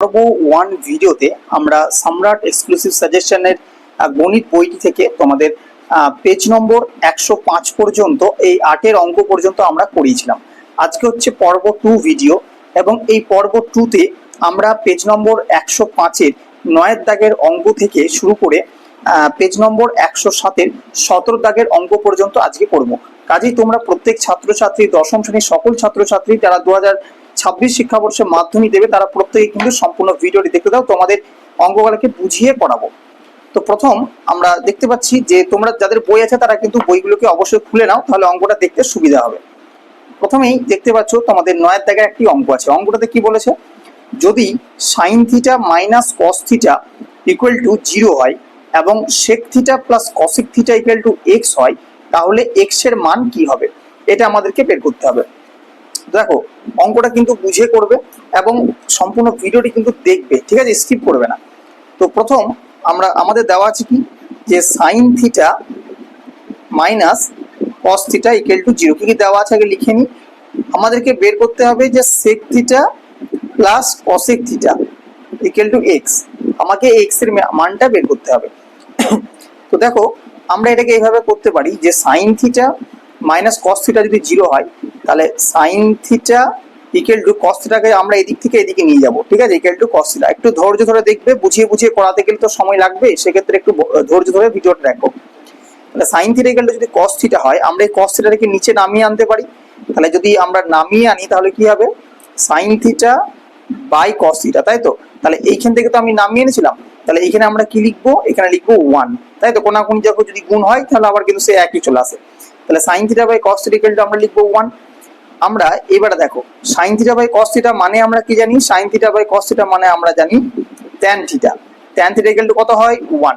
পর্ব ওয়ান ভিডিওতে আমরা সম্রাট এক্সক্লুসিভ সাজেশনের গণিত বইটি থেকে তোমাদের পেজ নম্বর একশো পাঁচ পর্যন্ত, এই আটের অঙ্ক পর্যন্ত আমরা করিয়েছিলাম। আজকে হচ্ছে পর্ব টু ভিডিও এবং এই পর্ব টুতে আমরা পেজ নম্বর একশো পাঁচের নয়ের দাগের অঙ্ক থেকে শুরু করে পেজ নম্বর একশো সাতের সতেরো দাগের অঙ্ক পর্যন্ত আজকে করব। কাজেই তোমরা প্রত্যেক ছাত্রছাত্রী, দশম শ্রেণির সকল ছাত্রছাত্রী, যারা দু হাজার ছাব্বিশ শিক্ষাবর্ষে মাধ্যমিক দেবে, তারা প্রত্যেকে কিন্তু সম্পূর্ণ ভিডিওটি দেখতে দাও, তোমাদের অঙ্কগুলোকে বুঝিয়ে পড়াবো। তো প্রথম আমরা দেখতে পাচ্ছি যে তোমরা যাদের বই আছে, তারা কিন্তু বইগুলোকে অবশ্যই খুলে নাও, তাহলে অঙ্কটা দেখতে সুবিধা হবে। প্রথমেই দেখতে পাচ্ছ তোমাদের নয়ের দাগের একটি অঙ্ক আছে। অঙ্কটাতে কি বলেছে? যদি sine theta minus cos theta equal to zero হয় এবং sec theta plus cosec theta equal to X হয়, তাহলে এক্সের মান কি হবে? এটা আমাদেরকে বের করতে হবে। দেখো, অঙ্কটা কিন্তু বুঝে করবে এবং সম্পূর্ণ ভিডিওটি কিন্তু দেখবে, ঠিক আছে? স্কিপ করবে না। তো প্রথম আমরা, আমাদের দেওয়া আছে কি? যে sine theta minus cos theta equal to zero কি কি দেওয়া আছে আগে লিখে নিই আমাদেরকে বের করতে হবে যে sec theta plus cosec theta equal to X আমাকে এক্সের মানটা বের করতে হবে। তো দেখো, আমরা এটাকে এইভাবে করতে পারি যে sine theta minus cos theta যদি জিরো হয়, তাহলে sine theta equal to cos থিটাকে আমরা এদিক থেকে এদিকে নিয়ে যাব, ঠিক আছে? ইকুয়াল টু কস থিটা একটু ধৈর্য ধরে দেখবে, বুঝিয়ে বুঝিয়ে করাতে গেলে তো সময় লাগবে, সেক্ষেত্রে একটু ধৈর্য ধরে ভিডিওটা দেখো। তাহলে সাইন থিটা ইকুয়াল টু যদি কস থিটা হয়, আমরা এই কস থিটাকে নিচে নামিয়ে আনতে পারি। তাহলে যদি আমরা নামিয়ে আনি, তাহলে কি হবে? Sine theta by cos theta তাই তো? তাহলে এইখান থেকে তো আমি নামিয়ে এনেছিলাম। তাহলে এখানে আমরা কি লিখব? এখানে লিখব ওয়ান তাই তো? কোনাকুনি যখন যদি গুণ হয়, তাহলে আবার কিন্তু সে একই চলে আসে। তাহলে sine theta by cos theta equal to আমরা লিখব ওয়ান আমরা, এবারে দেখো sine theta by cos theta মানে আমরা কি জানি? Sine theta by cos theta মানে আমরা জানি tan theta tan theta equal to কত হয়? ওয়ান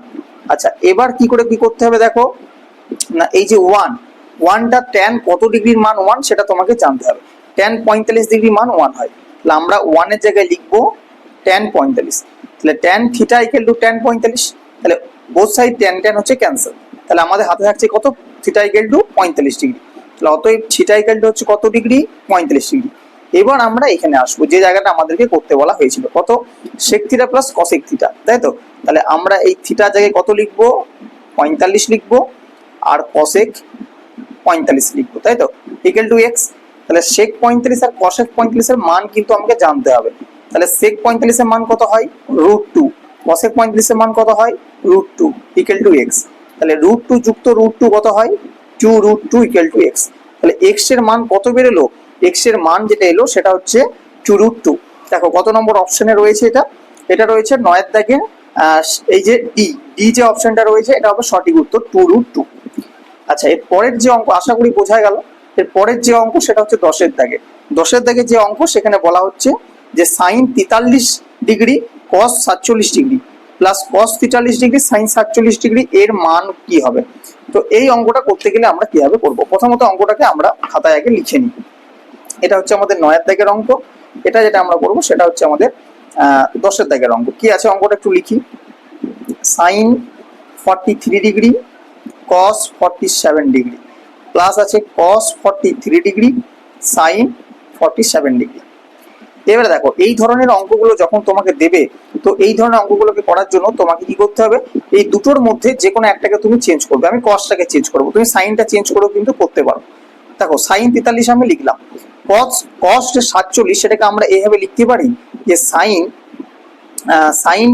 আচ্ছা এবার কি করে কি করতে হবে দেখো? না, এই যে ওয়ান ওয়ানটা ট্যান কত ডিগ্রির মান ওয়ান সেটা তোমাকে জানতে হবে। ট্যান পঁয়তাল্লিশ ডিগ্রি মান ওয়ান হয়। তাহলে আমরা ওয়ানের জায়গায় লিখব ট্যান পঁয়তাল্লিশ। তাহলে tan theta equal to tan পঁয়তাল্লিশ। তাহলে বোথ সাইড ট্যান ট্যান হচ্ছে ক্যান্সেল তাহলে আমাদের হাতে থাকছে কত? থিটা ইকুয়াল টু পঁয়তাল্লিশ ডিগ্রি তাহলে অতএব থিটা ইকুয়াল টু হচ্ছে কত ডিগ্রি পঁয়তাল্লিশ ডিগ্রি এবার আমরা এখানে আসব, যে জায়গাটা আমাদেরকে করতে বলা হয়েছিল। কত? Sec theta plus cosec theta তাই তো? তাহলে আমরা এই থিটা জায়গায় কত লিখব? পঁয়তাল্লিশ লিখব, আর কসেক পঁয়তাল্লিশ লিখব, তাই তো? ইকুয়াল টু এক্স তাহলে সেক পঁয়তাল্লিশ আর কসেক পঁয়তাল্লিশের মান কিন্তু আমাকে জানতে হবে। তাহলে সেক পঁয়তাল্লিশের মান কত হয়? রুট টু কসেক পঁয়তাল্লিশের মান কত হয়? Root two equal to X তাহলে রুট টু যুক্ত রুট টু কত হয়? Two root two equal to X তাহলে এক্সের মান কত বেরোলো? এক্সের মান যেটা এলো সেটা হচ্ছে টু রুট টু দেখো কত নম্বর অপশনে রয়েছে এটা? এটা রয়েছে নয়ের দাগে এই যে ডি ডি যে অপশনটা রয়েছে, এটা হবে সঠিক উত্তর টু রুট টু আচ্ছা এর পরের যে অঙ্ক, আশা করি বোঝা গেল, এর পরের যে অঙ্ক সেটা হচ্ছে দশের দাগে। দশের দাগে যে অঙ্ক, সেখানে বলা হচ্ছে যে সাইন তেতাল্লিশ ডিগ্রি কস সাতচল্লিশ ডিগ্রি প্লাস কস তেতাল্লিশ ডিগ্রি সাইন সাতচল্লিশ ডিগ্রি এর মান কি হবে? তো এই অঙ্কটা করতে গেলে আমরা কীভাবে করব? প্রথমত অঙ্কটাকে আমরা খাতায় আগে লিখে নিই। এটা হচ্ছে আমাদের নয়ের দাগের অঙ্ক। এটা যেটা আমরা করব সেটা হচ্ছে আমাদের দশের দাগের অঙ্ক। কি আছে অঙ্কটা একটু লিখি। Sine forty three degree cos forty seven degree plus আছে cos forty three degree sine forty seven degree এবারে দেখো, এই ধরনের অঙ্কগুলো যখন তোমাকে দেবে, তো এই ধরনের অঙ্কগুলোকে করার জন্য তোমাকে কি করতে হবে? এই দুটোর মধ্যে যে কোনো একটাকে তুমি চেঞ্জ করবে। আমি কসটাকে চেঞ্জ করব। তুমি সাইনটা চেঞ্জ করেও কিন্তু করতে পারো। দেখো সাইন তেতাল্লিশ আমি লিখলাম। কস কস যে সাতচল্লিশ সেটাকে আমরা এইভাবে লিখতে পারি যে sine sine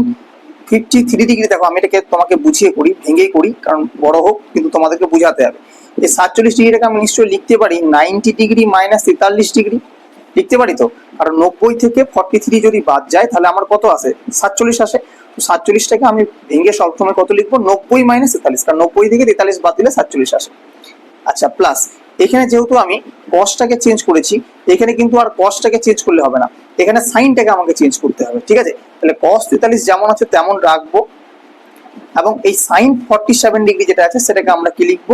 fifty three degree দেখো, আমি এটাকে তোমাকে বুঝিয়ে করি, ভেঙেই করি, কারণ বড় হোক, কিন্তু তোমাদেরকে বোঝাতে হবে। এই সাতচল্লিশ ডিগ্রিটাকে আমি নিশ্চয়ই লিখতে পারি নাইনটি ডিগ্রি মাইনাস তেতাল্লিশ ডিগ্রি লিখতে পারি তো? কারণ নব্বই থেকে ফর্টি থ্রি যদি বাদ যায়, তাহলে আমার কত আসে? সাতচল্লিশ আসে। তো সাতচল্লিশটাকে আমি ভেঙে সবসময় কত লিখব? নব্বই মাইনাস তেতাল্লিশ। কারণ নব্বই থেকে তেতাল্লিশ বাদ দিলে সাতচল্লিশ আসে। আচ্ছা প্লাস এখানে যেহেতু আমি কসটাকে চেঞ্জ করেছি, এখানে কিন্তু আর কসটাকে চেঞ্জ করলে হবে না। এখানে সাইনটাকে আমাকে চেঞ্জ করতে হবে, ঠিক আছে? তাহলে কস তেতাল্লিশ যেমন আছে, তেমন রাখব। এবং এই সাইন ফর্টি সেভেন ডিগ্রি যেটা আছে, সেটাকে আমরা কি লিখব?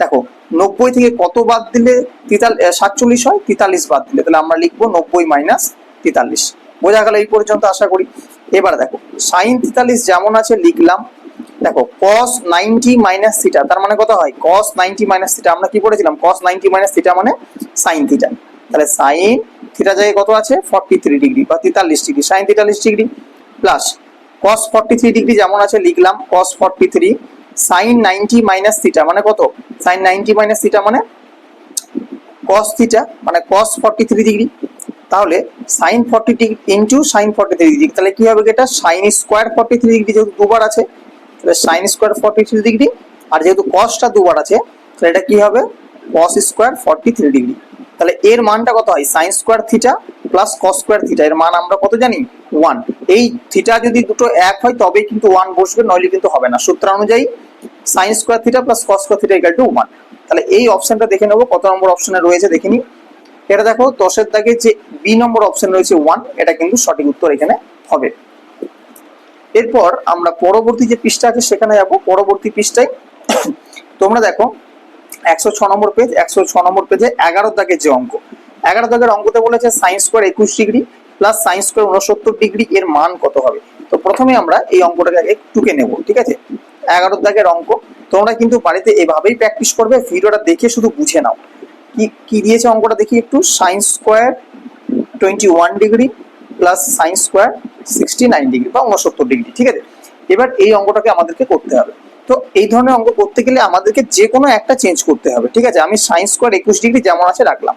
দেখো, নব্বই থেকে কত বাদ দিলে সাতচল্লিশ হয়? তেতাল্লিশ বাদ দিলে। তাহলে আমরা লিখব নব্বই মাইনাস তেতাল্লিশ। বোঝা গেল এই পর্যন্ত আশা করি। এবার দেখো সাইন তেতাল্লিশ যেমন আছে, লিখলাম। দেখো, cos 90 মাইনাস থিটা, তার মানে কত হয়? cos 90 minus theta. আমরা কি পড়েছিলাম cos 90 মাইনাস থিটা মানে sin থিটা। তাহলে sin থিটা জায়গায় কত আছে? ফর্টি থ্রি ডিগ্রি বা তেতাল্লিশ ডিগ্রি সাইন তেতাল্লিশ degree plus cos forty three degree যেমন আছে, লিখলাম। Cos forty three sine ninety minus theta মানে কত? সাইন নাইনটি মাইনাস থিটা মানে কস থিটা মানে কস ফর্টি থ্রি ডিগ্রি তাহলে sine forty degree into sine forty three degree তাহলে কি হবে এটা? Sine square forty three degree যেহেতু দুবার আছে, তাহলে sine square forty three degree আর যেহেতু কসটা দুবার আছে, তাহলে এটা কি হবে? Cos square forty three degree তাহলে এর মানটা কত হয়? Sine square theta plus cos square theta এর মান আমরা কত জানি? ওয়ান এই থিটা যদি দুটো এক হয়, তবেই কিন্তু ওয়ান বসবে, নইলে কিন্তু হবে না। সূত্র অনুযায়ী sine square theta plus cos square theta equal to one তাহলে এই অপশনটা দেখে নেব, কত নম্বর অপশনে রয়েছে দেখিনি এটা দেখো, দশের দাগে যে বি নম্বর অপশন রয়েছে ওয়ান এটা কিন্তু সঠিক উত্তর এখানে হবে। এরপর আমরা পরবর্তী যে পৃষ্ঠা আছে, সেখানে যাব। পরবর্তী পৃষ্ঠায়, তোমরা দেখো, একশো ছ নম্বর পেজ একশো ছ নম্বর পেজে এগারো দাগের যে অঙ্ক। এগারো দাগের অঙ্কতে বলেছে সাইন্স স্কোয়ার একুশ ডিগ্রি প্লাস সাইন্স স্কোয়ার উনসত্তর ডিগ্রি, এর মান কত হবে? তো প্রথমে আমরা এই অঙ্কটাকে আগে টুকে নেব, ঠিক আছে? এগারো দাগের অঙ্ক। তোমরা কিন্তু বাড়িতে এভাবেই প্র্যাকটিস করবে, ভিডিওটা দেখে শুধু বুঝে নাও। কি কি দিয়েছে অঙ্কটা দেখি একটু? Sines square twenty one degree plus sines square sixty nine degree বা উনসত্তর ডিগ্রি ঠিক আছে? এবার এই অঙ্কটাকে আমাদেরকে করতে হবে। তো এই ধরনের অঙ্ক করতে গেলে আমাদেরকে যে কোনো একটা চেঞ্জ করতে হবে, ঠিক আছে? আমি সাইন্স স্কোয়ার একুশ ডিগ্রি যেমন আছে রাখলাম।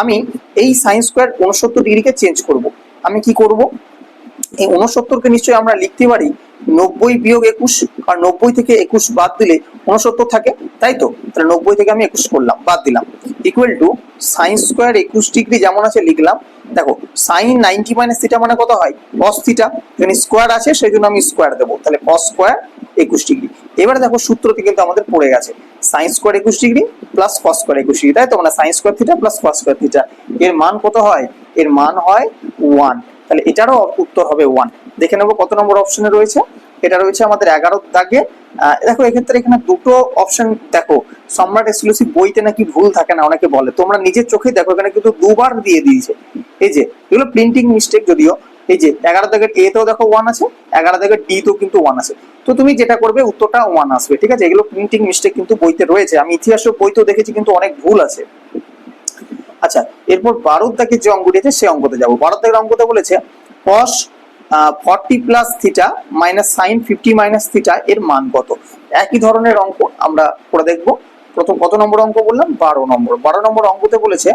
আমি এই সাইন্স স্কোয়ার উনসত্তর ডিগ্রিকে চেঞ্জ করব। আমি কি করব? এই উনসত্তরকে নিশ্চয়ই আমরা লিখতে পারি নব্বই বিয়োগ একুশ আর নব্বই থেকে একুশ বাদ দিলে উনসত্তর থাকে, তাই তো? তাহলে নব্বই থেকে আমি একুশ করলাম, বাদ দিলাম। ইকুয়াল টু সাইন স্কোয়ার একুশ ডিগ্রি যেমন আছে লিখলাম, দেখো সাইন নাইনটি মাইনাস থিটা মানে কত হয়? কস থিটা এখানে স্কোয়ার আছে সেই জন্য আমি স্কোয়ার দেবো, তাহলে কস স্কোয়ার একুশ ডিগ্রি এবারে দেখো সূত্রটি কিন্তু আমাদের পড়ে গেছে সাইন স্কোয়ার একুশ ডিগ্রি প্লাস কস স্কোয়ার একুশ ডিগ্রি তাই তো? মানে sine square theta plus cos square theta এর মান কত হয়? এর মান হয় ওয়ান তাহলে এটারও উত্তর হবে ওয়ান দেখে নেব কত নম্বর অপশনে রয়েছে। এটা রয়েছে আমাদের এগারো দাগে। দেখো, এক্ষেত্রে এখানে দুটো অপশন দেখো। সম্রাট এক্সক্লুসিভ বইতে নাকি ভুল থাকে না, অনেকে বলে। তোমরা নিজের চোখেই দেখো, এখানে কিন্তু দুবার দিয়ে দিয়েছে। এই যে, এগুলো প্রিন্টিং মিস্টেক যদিও। এই যে, এগারো দাগের এ তেও দেখো ওয়ান আছে, এগারো দাগের ডি তেও কিন্তু ওয়ান আছে। তো তুমি যেটা করবে, উত্তরটা ওয়ান আসবে, ঠিক আছে? এগুলো প্রিন্টিং মিস্টেক কিন্তু বইতে রয়েছে। আমি ইতিহাসের বইতেও দেখেছি, কিন্তু অনেক ভুল আছে। আচ্ছা এরপর বারোর দাগের যে অঙ্কটি আছে, সেই অঙ্কতে যাব। বারোর দাগের অঙ্কতে বলেছে cos forty plus theta minus sine fifty minus theta এর মান কত? একই ধরনের অঙ্ক আমরা করে দেখব। প্রথম কত নম্বর অঙ্ক বললাম? বারো নম্বর। বারো নম্বর অঙ্কতে বলেছে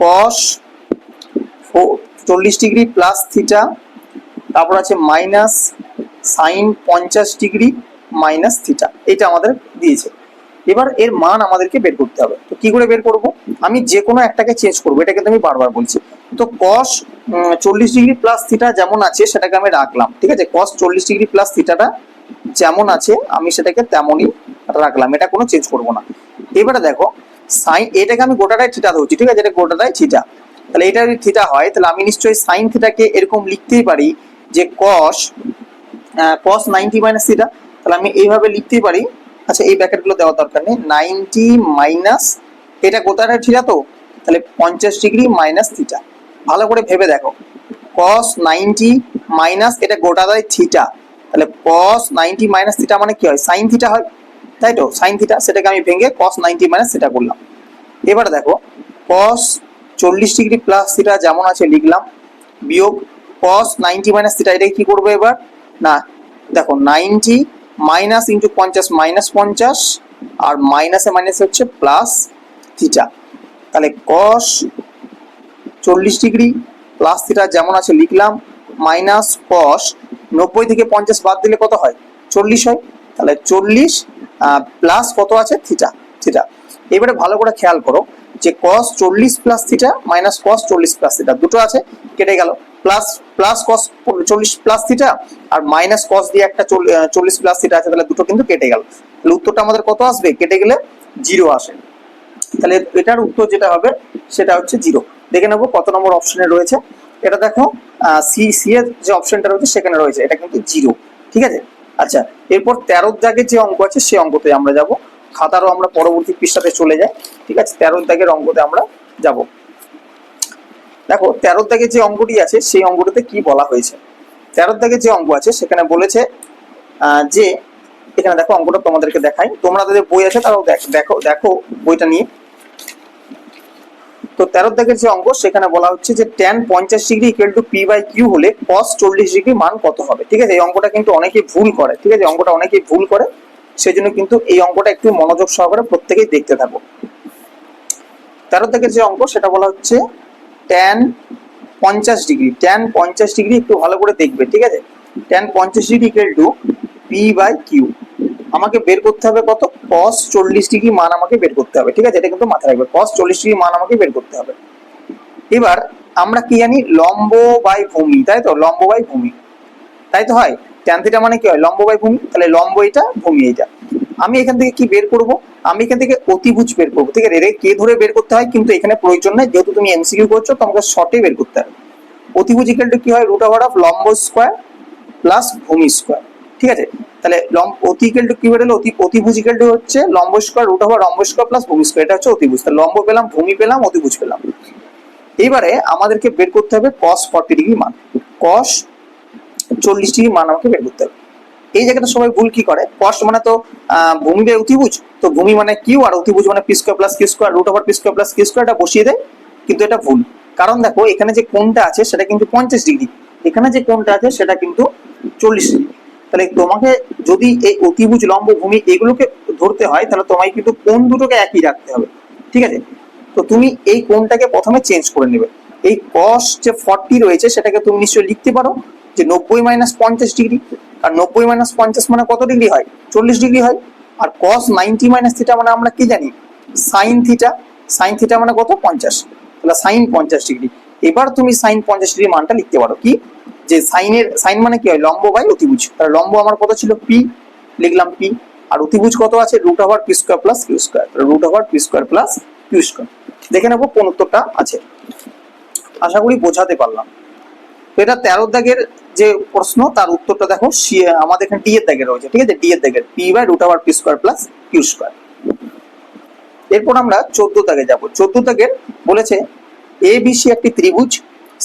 কস চল্লিশ ডিগ্রি প্লাস থিটা তারপর আছে মাইনাস সাইন পঞ্চাশ ডিগ্রি মাইনাস থিটা এটা আমাদের দিয়েছে। এবার এর মান আমাদেরকে বের করতে হবে। তো কি করে বের করব? আমি যে কোনো একটাকে চেঞ্জ করব। এটা কিন্তু আমি বারবার বলছি। তো কস চল্লিশ ডিগ্রি প্লাস থিটা যেমন আছে, সেটাকে আমি রাখলাম। ঠিক আছে? কস চল্লিশ ডিগ্রি প্লাস থিটাটা যেমন আছে, আমি সেটাকে তেমনই রাখলাম। এটা কোনো চেঞ্জ করব না। এবারে দেখো সাইন এটাকে আমি গোটাটাই থিটা ধরছি। ঠিক আছে? এটা গোটাটাই থিটা তাহলে এটা যদি থিটা হয়, তাহলে আমি নিশ্চয়ই সাইন থিটাকে এরকম লিখতেই পারি যে cos cos ninety minus theta তাহলে আমি এইভাবে লিখতেই পারি আচ্ছা এই ব্র্যাকেটগুলো দেওয়া দরকার নেই। নাইনটি মাইনাস, এটা গোটাটা থিটা তো? তাহলে পঞ্চাশ ডিগ্রি মাইনাস থিটা। ভালো করে ভেবে দেখো। কস নাইনটি মাইনাস, এটা গোটাটাই থিটা। তাহলে কস নাইনটি মাইনাস থিটা মানে কি হয়? সাইন থিটা হয়। তাই তো? সাইন থিটা, সেটাকে আমি ভেঙে কস নাইনটি মাইনাস থিটা করলাম। এবার দেখো কস চল্লিশ ডিগ্রি প্লাস থিটা যেমন আছে লিখলাম, বিয়োগ কস নাইনটি মাইনাস থিটা, এটাকে কি করব এবার? না, দেখো, নাইনটি মাইনাস ইন্টু পঞ্চাশ মাইনাস পঞ্চাশ, আর মাইনাসে মাইনাসে হচ্ছে প্লাস থিটা। তাহলে কস চল্লিশ ডিগ্রি প্লাস থিটা যেমন আছে লিখলাম, মাইনাস কস নব্বই থেকে পঞ্চাশ বাদ দিলে কত হয়? চল্লিশ হয়। তাহলে চল্লিশ প্লাস কত আছে? Theta theta. এবারে ভালো করে খেয়াল করো যে কস চল্লিশ প্লাস থিটা মাইনাস কস চল্লিশ প্লাস থিটা, দুটো আছে, কেটে গেল। প্লাস প্লাস কস চল্লিশ প্লাস থিটা আর মাইনাস কস দিয়ে একটা চল্লিশ প্লাস থিটা আছে, তাহলে দুটো কিন্তু কেটে গেল। তাহলে উত্তরটা আমাদের কত আসবে? কেটে গেলে জিরো আসে। তাহলে এটার উত্তর যেটা হবে, সেটা হচ্ছে জিরো দেখে নেব কত নম্বর অপশনে রয়েছে। এটা দেখো সি সি এর যে অপশনটা রয়েছে, সেখানে রয়েছে। এটা কিন্তু জিরো ঠিক আছে? আচ্ছা এরপর তেরোর দাগের যে অঙ্ক আছে সেই অঙ্কতে আমরা যাব। খাতারও আমরা পরবর্তী পৃষ্ঠাতে চলে যাই। ঠিক আছে? তেরোর দাগের অঙ্কতে আমরা যাব। দেখো, তেরো দাগের যে অঙ্কটি আছে, সেই অঙ্কটিতে কি বলা হয়েছে? তেরো দাগের যে অঙ্ক আছে, সেখানে বলেছে যে, এখানে দেখো অঙ্কটা তোমাদেরকে দেখাই। তোমরা তাদের বই আছে, তারাও দেখো দেখো বইটা নিয়ে। তো তেরো দাগের যে অঙ্ক সেখানে বলা হচ্ছে যে ট্যান পঞ্চাশ degree equal to P by Q হলে কস চল্লিশ ডিগ্রি মান কত হবে? ঠিক আছে, এই অঙ্কটা কিন্তু অনেকেই ভুল করে, ঠিক আছে অঙ্কটা অনেকেই ভুল করে। সেই জন্য কিন্তু এই অঙ্কটা একটু মনোযোগ সহকারে প্রত্যেকেই দেখতে থাকো। তেরো দাগের যে অঙ্ক সেটা বলা হচ্ছে ট্যান পঞ্চাশ ডিগ্রি ট্যান পঞ্চাশ ডিগ্রি একটু ভালো করে দেখবে, ঠিক আছে? ট্যান পঞ্চাশ degree equal to P by Q আমাকে বের করতে হবে কত? কস চল্লিশ ডিগ্রি মান আমাকে বের করতে হবে, ঠিক আছে? এটা কিন্তু মাথায় রাখবে কস চল্লিশ ডিগ্রি মান আমাকে বের করতে হবে। এবার আমরা কি জানি? লম্ব বাই ভূমি, তাই তো? লম্ব বাই ভূমি। তাই তো হয়? ট্যান থিটা মানে কি হয়? লম্ব বাই ভূমি। তাহলে লম্ব এটা, ভূমি এটা। আমি এখান থেকে কি বের করব? আমি এখান থেকে অতিভুজ বের করব, ঠিক আছে? এর কে ধরে বের করতে হয় কিন্তু এখানে প্রয়োজন নাই। যেহেতু তুমি এমসিকিউ করছ তোমাকে শর্টে বের করতে হবে। অতিভুজ ইকুয়াল টু কি হয়? রুট ওভার অফ লম্ব স্কোয়ার প্লাস ভূমি স্কোয়ার ঠিক আছে? তাহলে লম্ব, অতি ইকুয়াল টু কি বেরোলো? অতি, অতিভুজ ইকুয়াল টু হচ্ছে লম্ব স্কোয়ার রুট ওভার লম্ব স্কোয়ার প্লাস ভূমি স্কোয়ার এটা হচ্ছে অতিভুজ। তাহলে লম্ব পেলাম, ভূমি পেলাম, অতিভুজ পেলাম। এবারে আমাদেরকে বের করতে হবে কস ফর্টি ডিগ্রি মান। কস চল্লিশ ডিগ্রি মান আমাকে বের করতে হবে। এই জায়গাটা সবাই ভুল কি করে? কস মানে তো ভূমি বাই অতিভুজ। তো ভূমি মানে কিউ আর অতিভুজ মানে P square plus Q square root over P plus Q square এটা বসিয়ে দেয় কিন্তু এটা ভুল। কারণ দেখো, এখানে যে কোণটা আছে সেটা কিন্তু পঞ্চাশ ডিগ্রি। এখানে যে কোণটা আছে সেটা কিন্তু চল্লিশ ডিগ্রি। তাহলে তোমাকে যদি এই অতিভুজ, লম্ব ভূমি এগুলোকে ধরতে হয়, তাহলে তোমায় কিন্তু কোণ দুটোকে একই রাখতে হবে। ঠিক আছে? তো তুমি এই কোণটাকে প্রথমে চেঞ্জ করে নেবে। এই কস যে ফর্টি রয়েছে, সেটাকে তুমি নিশ্চয়ই লিখতে পারো। যে নব্বই মাইনাস পঞ্চাশ ডিগ্রি আর নব্বই মাইনাস পঞ্চাশ মানে কত ডিগ্রি হয়? চল্লিশ ডিগ্রি হয়। আর কস নাইনটি মাইনাস থিটা মানে আমরা কি জানি? সাইন থিটা সাইন থিটা মানে কত? পঞ্চাশ। তাহলে সাইন পঞ্চাশ ডিগ্রি এবার তুমি সাইন পঞ্চাশ ডিগ্রি মানটা লিখতে পারো। কি? যে সাইনের সাইন মানে কি হয়? লম্ব বাই অতিভুজ। তাহলে লম্ব আমার কত ছিল? পি লিখলাম পি আর অতিভুজ কত আছে? Root over P square plus Q square root over P square plus Q square দেখে নেব কোন উত্তরটা আছে। আশা করি বোঝাতে পারলাম। তো এটা তেরো দাগের যে প্রশ্ন, তার উত্তরটা দেখো আমাদের এখানে ডি এর দাগে রয়েছে, ঠিক আছে? ডি এর দাগের P by root over P square plus Q square এরপর আমরা চোদ্দ দাগে যাব। চোদ্দ দাগের বলেছে এ বি সি একটি ত্রিভুজ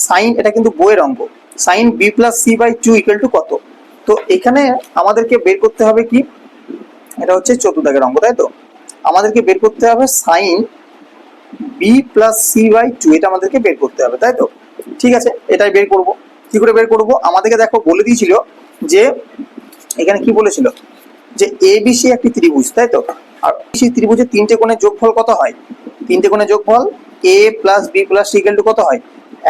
সাইন এটা কিন্তু বইয়ের অঙ্ক sine B plus C by two equal to কত? তো এখানে আমাদেরকে বের করতে হবে কি? এটা হচ্ছে চোদ্দ দাগের অঙ্ক তাই তো? আমাদেরকে বের করতে হবে sine B plus C by two এটা আমাদেরকে বের করতে হবে, তাই তো? ঠিক আছে, এটাই বের করব। কি করে বের করব? আমাদেরকে দেখো বলে দিয়েছিল যে, এখানে কি বলেছিল? যে এ বি একটি ত্রিভুজ, তাই তো? আর সি ত্রিভুজের তিনটে কোণের যোগফল কত হয়? তিনটে কোণের যোগফল A plus B plus C two কত হয়?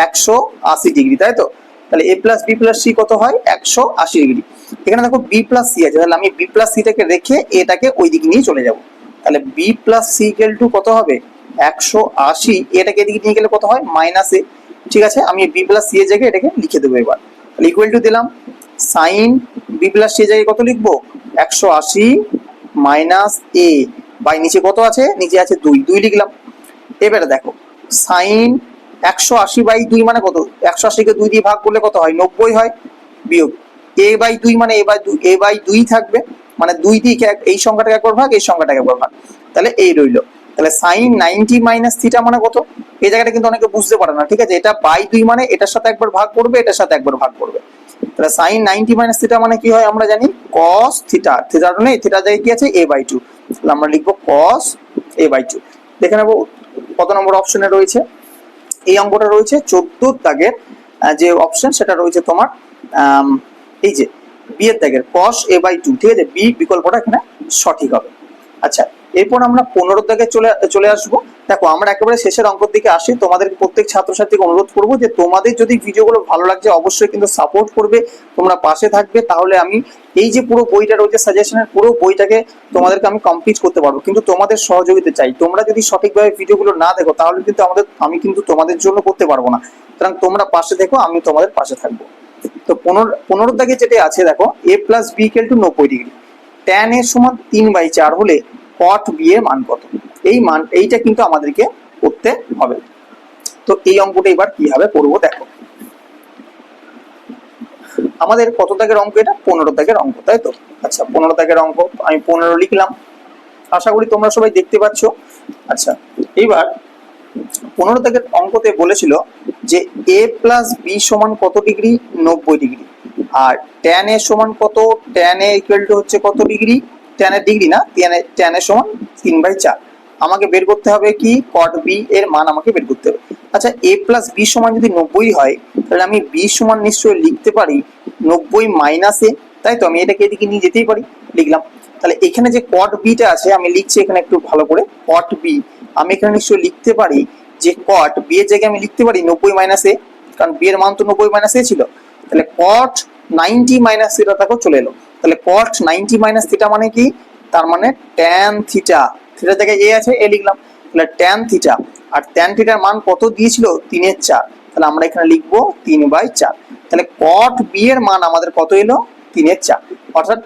একশো আশি ডিগ্রি, তাই তো? তাহলে A plus B plus C কত হয়? একশো আশি ডিগ্রি। এখানে দেখো বি প্লাস সি আছে, তাহলে আমি বি প্লাস সিটাকে রেখে এটাকে ওই দিকে নিয়ে চলে যাব। তাহলে বি প্লাস সি টু কত হবে? একশো আশি। এটাকে এদিকে নিয়ে গেলে কত হয়? মাইনাস এ ঠিক আছে? আমি বি প্লাস সি এর জায়গায় এটাকে লিখে দেবো এবার। তাহলে ইকুয়াল টু দিলাম। সাইন বি প্লাস সি এর জায়গায় কত লিখব? একশো আশি মাইনাস এ বাই, নিচে কত আছে? নিচে আছে দুই। দুই লিখলাম। এবারে দেখো সাইন একশো আশি বাই দুই মানে কত? একশো আশিকে দুই দিয়ে ভাগ করলে কত হয়? নব্বই হয়। বিয়োগ। এ বাই দুই মানে এ বাই দুই এ বাই দুই থাকবে। মানে দুই দিয়ে এক- এই সংখ্যাটাকে একবার ভাগ, এই সংখ্যাটাকে একবার ভাগ। তাহলে এই রইল। তাহলে সাইন নাইনটি মাইনাস থিটা মানে কত? এই জায়গাটা কিন্তু অনেকে বুঝতে পারে না, ঠিক আছে? এটা বাই দুই মানে এটার সাথে একবার ভাগ করবে, এটার সাথে একবার ভাগ করবে। তাহলে সাইন নাইনটি মাইনাস থিটা মানে কি হয় আমরা জানি? কস থিটা থিটা নেই থিটা জায়গায় কি আছে? এ বাই টু তাহলে আমরা লিখব কস এ বাই টু দেখে নেব কত নম্বর অপশনে রয়েছে। এই অঙ্কটা রয়েছে চোদ্দ দাগের যে অপশন সেটা রয়েছে তোমার এই যে বি এর দাগের কস এ বাই টু ঠিক আছে? বি বিকল্পটা এখানে সঠিক হবে। আচ্ছা এরপর আমরা পনেরো দাগে চলে চলে আসব। দেখো, আমরা একেবারে শেষের অঙ্কর দিকে আসি। তোমাদের প্রত্যেক ছাত্রছাত্রীকে অনুরোধ করব যে তোমাদের যদি ভিডিওগুলো ভালো লাগছে, অবশ্যই কিন্তু সাপোর্ট করবে, তোমরা পাশে থাকবে। তাহলে আমি এই যে পুরো বইটা রয়েছে সাজেশনের পুরো বইটাকে তোমাদেরকে আমি কমপ্লিট করতে পারব। কিন্তু তোমাদের সহযোগিতা চাই। তোমরা যদি সঠিকভাবে ভিডিওগুলো না দেখো, তাহলে কিন্তু আমাদের, আমি কিন্তু তোমাদের জন্য করতে পারব না। সুতরাং তোমরা পাশে দেখো আমি তোমাদের পাশে থাকব। তো পনেরো পনেরো দাগে যেটা আছে, দেখো A plus B equal to নব্বই ডিগ্রি ট্যান এর সমান তিন বাই চার হলে কট বি মান কত? এই মান, এইটা কিন্তু আমাদেরকে করতে হবে। তো এই অঙ্কটা এবার কীভাবে করব দেখো। আমাদের কত দাগের অঙ্ক এটা? পনেরো দাগের অঙ্ক, তাই তো? আচ্ছা পনেরো দাগের অঙ্ক, আমি পনেরো লিখলাম। আশা করি তোমরা সবাই দেখতে পাচ্ছ। আচ্ছা এইবার পনেরো দাগের অঙ্কতে বলেছিল যে এ প্লাস বি সমান কত ডিগ্রি? নব্বই ডিগ্রি। আর ট্যান এ সমান কত? ট্যান এ ইকুয়াল টু হচ্ছে কত ডিগ্রি? ট্যান এর ডিগ্রি না ট্যান এর ট্যান এর সমান তিন বাই চার। আমাকে বের করতে হবে কি? কট বি এর মান আমাকে বের করতে হবে। আচ্ছা এ প্লাস বি সমান যদি নব্বই হয়, তাহলে আমি বি সমান নিশ্চয়ই লিখতে পারি নব্বই মাইনাস এ তাই তো? আমি এটাকে এদিকে নিয়ে যেতেই পারি। লিখলাম। তাহলে এখানে যে কট বিটা আছে, আমি লিখছি এখানে একটু ভালো করে। কট বি আমি এখানে নিশ্চয়ই লিখতে পারি যে কট বি এর জায়গায় আমি লিখতে পারি নব্বই মাইনাস এ কারণ বি এর মান তো নব্বই মাইনাস এ ছিল। তাহলে কট নাইনটি মাইনাস থিটা তাকেও চলে এলো। তাহলে কট নাইনটি মাইনাস থিটা মানে কি? তার মানে ট্যান থিটা থিটার জায়গায় এ আছে এ লিখলাম। তাহলে ট্যান থিটা আর ট্যান থিটার মান কত দিয়েছিল? তিনের চার। তাহলে আমরা এখানে লিখব তিন বাই চার। তাহলে কট বি এর মান আমাদের কত এলো? তিনের চার। অর্থাৎ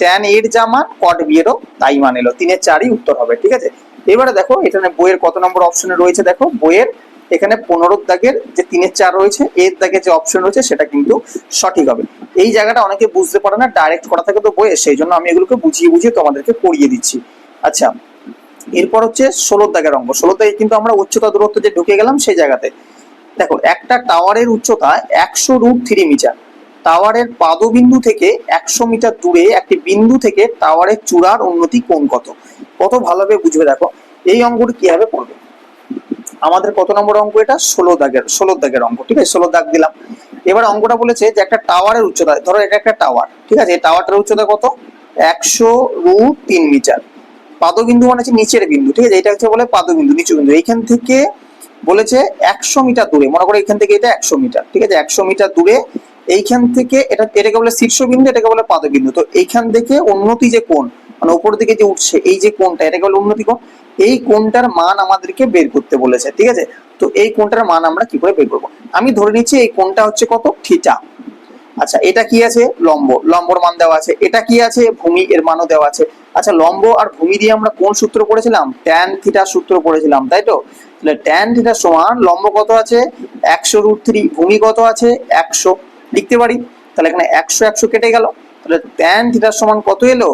ট্যান এর যা মান কট বি এরও তাই মান এলো। তিনের চারই উত্তর হবে, ঠিক আছে? এবারে দেখো, এখানে বইয়ের কত নম্বর অপশনে রয়েছে দেখো? বইয়ের এখানে পনেরো দাগের যে তিনের চার রয়েছে, এর দাগের যে অপশন রয়েছে, সেটা কিন্তু সঠিক হবে। এই জায়গাটা অনেকে বুঝতে পারে না ডাইরেক্ট করা থাকে তো বইয়ে, সেই জন্য আমি এগুলোকে বুঝিয়ে বুঝিয়ে তোমাদেরকে করিয়ে দিচ্ছি। আচ্ছা এরপর হচ্ছে ষোলোর দাগের অঙ্ক ষোলো দাগে কিন্তু আমরা উচ্চতা দূরত্ব যে ঢুকে গেলাম, সেই জায়গাতে। দেখো, একটা টাওয়ারের উচ্চতা একশো রুট থ্রি মিটার। টাওয়ারের পাদবিন্দু থেকে একশো মিটার দূরে একটি বিন্দু থেকে টাওয়ারের চূড়ার উন্নতি কোণ কত? কত ভালোভাবে বুঝবে দেখো। এই অঙ্কটি কীভাবে করবে আমাদের কত নম্বর অঙ্ক এটা? ষোলো দাগের ষোলো দাগের অঙ্ক, ঠিক আছে? ষোলো দাগ দিলাম। এবার অঙ্কটা বলেছে যে একটা টাওয়ারের উচ্চতা, ধরো এটা একটা টাওয়ার, ঠিক আছে? এই টাওয়ারটার উচ্চতা কত? একশো রুট তিন মিটার। পাদবিন্দু মানে হচ্ছে নিচের বিন্দু, ঠিক আছে? এটা হচ্ছে বলে পাদবিন্দু, নিচু বিন্দু। এইখান থেকে বলেছে একশো মিটার দূরে, মনে করো এখান থেকে এটা একশো মিটার, ঠিক আছে? একশো মিটার দূরে, এইখান থেকে এটা, এটাকে বলে শীর্ষবিন্দু এটাকে বলে পাদবিন্দু। তো এইখান থেকে উন্নতি যে কোণ মানে উপর দিকে যে উঠছে, এই যে কোণটা, এটাকে বলে উন্নতি কোণ, এই কোণটার মান আমাদেরকে বের করতে বলেছে, ঠিক আছে? তো এই কোণটার মান আমরা কি করে বের করব? আমি ধরে নিচ্ছি এই কোণটা হচ্ছে কত? থিটা। আচ্ছা এটা কি আছে? লম্ব। লম্বর মান দেওয়া আছে। এটা কি আছে? ভূমি, এর মানও দেওয়া আছে। আচ্ছা লম্ব আর ভূমি দিয়ে আমরা কোন সূত্র পড়েছিলাম? ট্যান থিটা সূত্র পড়েছিলাম, তাই তো? তাহলে ট্যান থিটা সমান লম্ব কত আছে? একশো রুট থ্রি ভূমি কত আছে? একশো। লিখতে পারি? তাহলে এখানে একশো একশো কেটে গেল। তাহলে ট্যান থিটার সমান কত এলো?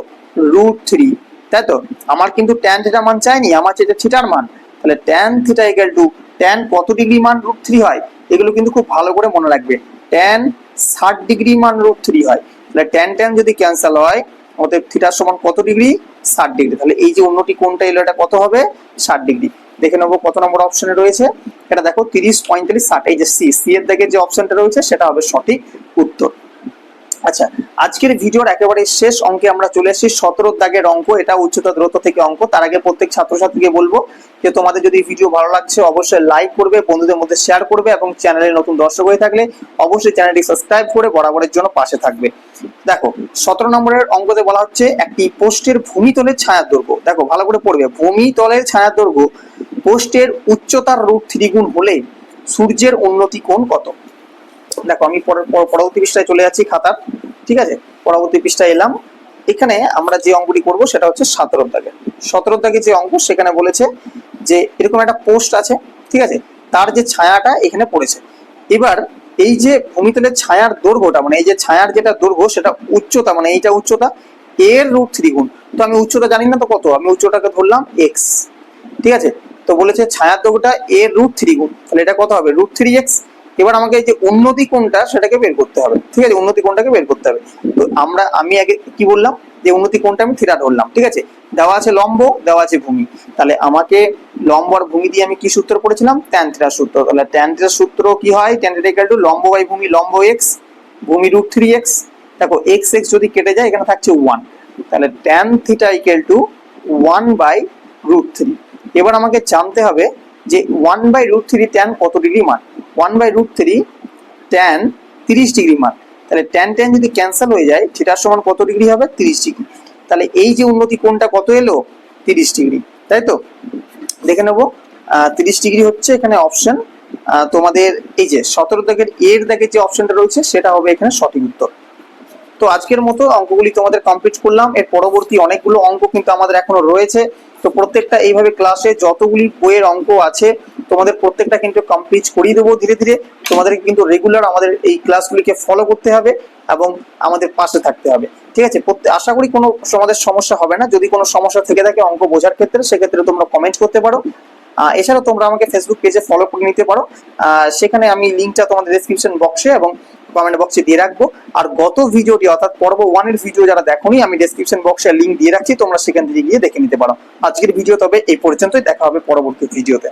রুট থ্রি তাই তো? আমার কিন্তু ট্যান থিটা মান চাইনি, আমার চাইছে থিটার মান। তাহলে tan theta equal to tan কত ডিগ্রি মান রুট থ্রি হয়? এগুলো কিন্তু খুব ভালো করে মনে রাখবে। ট্যান ষাট ডিগ্রি মান রুট থ্রি হয়। তাহলে ট্যান ট্যান যদি ক্যান্সেল হয়, অতএব থিটার সমান কত ডিগ্রি ষাট ডিগ্রি তাহলে এই যে অন্যটি কোনটা, এলো এটা কত হবে? ষাট ডিগ্রি দেখে নেব কত নম্বর অপশনে রয়েছে। এটা দেখো, তিরিশ পঁয়তাল্লিশ ষাট। এই যে সি সি এর দিকে যে অপশনটা রয়েছে, সেটা হবে সঠিক উত্তর। আচ্ছা আজকের ভিডিওর একেবারে শেষ অঙ্কে আমরা চলে এসেছি সতেরো দাগের অঙ্ক, এটা উচ্চতা, দূরত্ব থেকে অঙ্ক। তার আগে প্রত্যেক ছাত্রছাত্রীকে বলব যে তোমাদের যদি ভিডিও ভালো লাগছে, অবশ্যই লাইক করবে, বন্ধুদের মধ্যে শেয়ার করবে এবং চ্যানেলে নতুন দর্শক হয়ে থাকলে অবশ্যই চ্যানেলটি সাবস্ক্রাইব করে বরাবরের জন্য পাশে থাকবে। দেখো, সতেরো নম্বরের অঙ্কতে বলা হচ্ছে, একটি পোস্টের ভূমিতলের ছায়ার দৈর্ঘ্য। দেখো, ভালো করে পড়বে। ভূমিতলের ছায়ার দৈর্ঘ্য পোস্টের উচ্চতার রূপ থ্রি গুণ হলে সূর্যের উন্নতি কোণ কত? দেখো, আমি পরবর্তী পৃষ্ঠায় চলে যাচ্ছি খাতার, ঠিক আছে? পরবর্তী পৃষ্ঠায় এলাম। এখানে আমরা যে অঙ্কটি করব সেটা হচ্ছে সতেরো দাগে সতেরো দাগে যে অঙ্ক সেখানে বলেছে যে এরকম একটা পোস্ট আছে, ঠিক আছে? তার যে ছায়াটা এখানে পড়েছে। এবার এই যে ভূমিতলের ছায়ার দৈর্ঘ্যটা মানে এই যে ছায়ার যেটা দৈর্ঘ্য, সেটা উচ্চতা মানে এইটা উচ্চতা, এর রুট থ্রি গুণ। তো আমি উচ্চতা জানি না তো কত? আমি উচ্চতাকে ধরলাম এক্স ঠিক আছে? তো বলেছে ছায়ার দৈর্ঘ্যটা এর রুট থ্রি গুণ। তাহলে এটা কত হবে? রুট থ্রি এক্স এবার আমাকে যে উন্নতি কোনটা সেটাকে বের করতে হবে। ঠিক আছে? উন্নতি কোনটাকে বের করতে হবে। তো আমরা, আমি আগে কি বললাম? যে উন্নতি কোনটা আমি থিটা ধরলাম। ঠিক আছে? দেওয়া আছে লম্ব, দেওয়া আছে ভূমি। তাহলে আমাকে লম্ব আর ভূমি দিয়ে আমি কি সূত্র পড়েছিলাম? ট্যান থিটার সূত্র। তাহলে ট্যান থিটার সূত্র কি হয়? ট্যান থিটা ইকুয়াল টু লম্ব বাই ভূমি, লম্ব এক্স ভূমি রুট থ্রি এক্স দেখো এক্স এক্স যদি কেটে যায়, এখানে থাকছে ওয়ান তাহলে tan theta equal to one by root three এবার আমাকে জানতে হবে যে one by root three tan কত ডিগ্রি মান? One by root three tan তিরিশ ডিগ্রি মান তাহলে ট্যান ট্যান যদি ক্যান্সেল হয়ে যায় থিটার সমান কত ডিগ্রি হবে? তিরিশ ডিগ্রি তাহলে এই যে উন্নতি কোণটা কত এলো? তিরিশ ডিগ্রি তাই তো? দেখে নেব। তিরিশ ডিগ্রি হচ্ছে এখানে অপশন তোমাদের এই যে সতেরো দাগের এর দাগের যে অপশনটা রয়েছে, সেটা হবে এখানে সঠিক উত্তর। তো আজকের মতো অঙ্কগুলি তোমাদের কমপ্লিট করলাম। এর পরবর্তী অনেকগুলো অঙ্ক কিন্তু আমাদের এখনও রয়েছে। তো প্রত্যেকটা এইভাবে ক্লাসে যতগুলি বইয়ের অঙ্ক আছে তোমাদের প্রত্যেকটা কিন্তু কমপ্লিট করিয়ে দেবো ধীরে ধীরে। তোমাদেরকে কিন্তু রেগুলার আমাদের এই ক্লাসগুলিকে ফলো করতে হবে এবং আমাদের পাশে থাকতে হবে। ঠিক আছে? আশা করি কোনো তোমাদের সমস্যা হবে না। যদি কোনো সমস্যা থেকে থাকে অঙ্ক বোঝার ক্ষেত্রে, সেক্ষেত্রে তোমরা কমেন্ট করতে পারো। এছাড়া তোমরা আমাকে ফেসবুক পেজে ফলো করে নিতে পারো। সেখানে আমি লিঙ্কটা তোমাদের ডেসক্রিপশন বক্সে এবং কমেন্ট বক্সে দিয়ে রাখব। আর গত ভিডিওটি অর্থাৎ পর্ব ওয়ানের ভিডিও যারা দেখোনি, আমি ডেসক্রিপশন বক্সে লিঙ্ক দিয়ে রাখছি। তোমরা সেখান থেকে গিয়ে দেখে নিতে পারো। আজকের ভিডিও তবে এই পর্যন্তই। দেখা হবে পরবর্তী ভিডিওতে